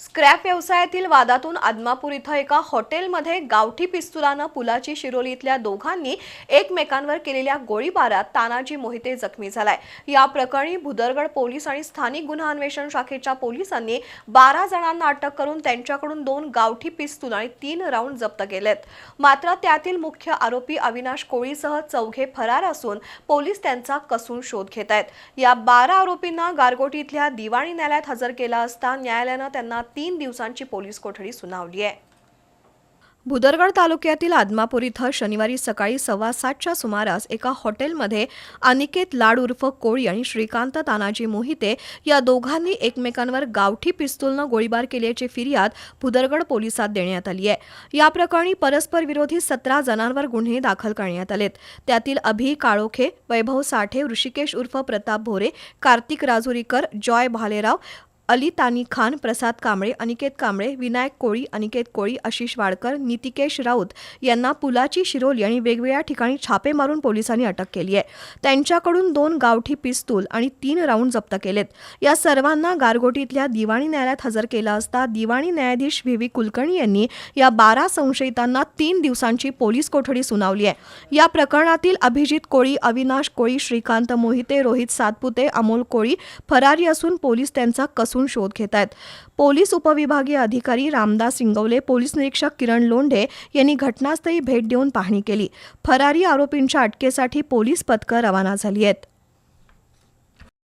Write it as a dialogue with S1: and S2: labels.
S1: Scrap व्यवसायातील वादातून आदमापूर इथं एका हॉटेलमध्ये गावठी पिस्तुलानं पुलाची शिरोली इथल्या दोघांनी एकमेकांवर केलेल्या गोळीबारात तानाजी मोहिते जखमी झालाय. या प्रकरणी भुदरगड पोलीस आणि स्थानिक गुन्हा अन्वेषण शाखेच्या पोलिसांनी बारा जणांना अटक करून त्यांच्याकडून दोन गावठी पिस्तूल आणि तीन राऊंड जप्त केलेत. मात्र त्यातील मुख्य आरोपी अविनाश कोळीसह चौघे फरार असून पोलीस त्यांचा कसून शोध घेत आहेत या बारा आरोपींना गारगोटी इथल्या दिवाणी न्यायालयात हजर केला असता न्यायालयानं त्यांना तीन दिवसांची पोलीस कोठडी सुनावली आहे. भुदरगड तालुक्यातील आदमापूर इथं शनिवारी सकाळी सव्वा सातच्या सुमारास एका हॉटेलमध्ये अनिकेत लाड उर्फ कोळी आणि श्रीकांत तानाजी मोहिते या दोघांनी एकमेकांवर गावठी पिस्तूलनं गोळीबार केल्याची फिर्याद भुदरगड पोलिसात देण्यात आली आहे. या प्रकरणी परस्पर विरोधी सतरा जणांवर गुन्हे दाखल करण्यात आलेत. त्यातील अभि काळोखे वैभव साठे ऋषिकेश उर्फ प्रताप भोरे कार्तिक राजुरीकर जॉय भालेराव अली तानी खान प्रसाद कांबळे अनिकेत कांबळे विनायक कोळी अनिकेत कोळी आशिष वाडकर नितिकेश राऊत यांना पुलाची शिरोली आणि वेगवेगळ्या ठिकाणी छापे मारून पोलिसांनी अटक केली आहे. त्यांच्याकडून दोन गावठी पिस्तूल आणि तीन राऊंड जप्त केलेत. या सर्वांना गारगोटीतल्या दिवाणी न्यायालयात हजर केलं असता दिवाणी न्यायाधीश व्ही. व्ही. कुलकर्णी यांनी या बारा संशयितांना तीन दिवसांची पोलीस कोठडी सुनावली आहे. या प्रकरणातील अभिजित कोळी अविनाश कोळी श्रीकांत मोहिते रोहित सातपुते अमोल कोळी फरारी असून पोलीस त्यांचा कसून शोध घेत आहेत पोलीस उपविभागीय अधिकारी रामदास सिंगवले पोलीस निरीक्षक किरण लोंढे यांनी घटनास्थळी भेट देऊन पाहणी केली. फरारी आरोपींच्या अटकेसाठी पोलीस पथकं रवाना झाली आहेत.